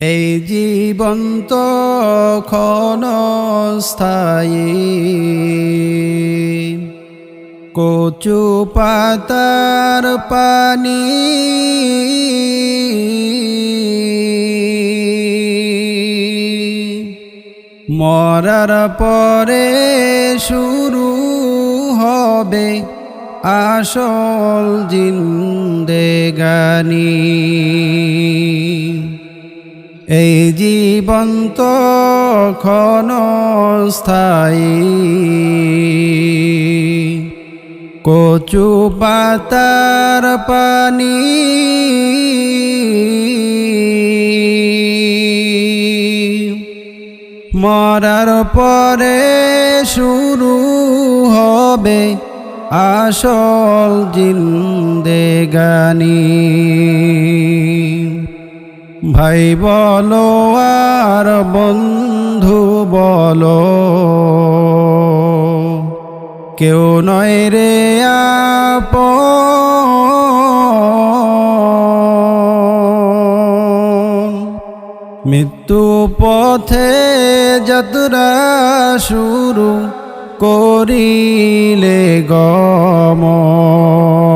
এই জীবন্ত ক্ষণস্থায়ী। কচু পাতার পানি। মরার পরে শুরু হবে আসল জিন্দেগানি এই জীবন্ত ক্ষণস্থায়ী। কচু পাতার পানি। মরার পরে শুরু হবে আসল জিন্দেগানি। ভাই বলো আর বন্ধু বলো। কেউ নয় রে আপন। মৃত্যু পথে যাত্রা শুরু করিলে গমন।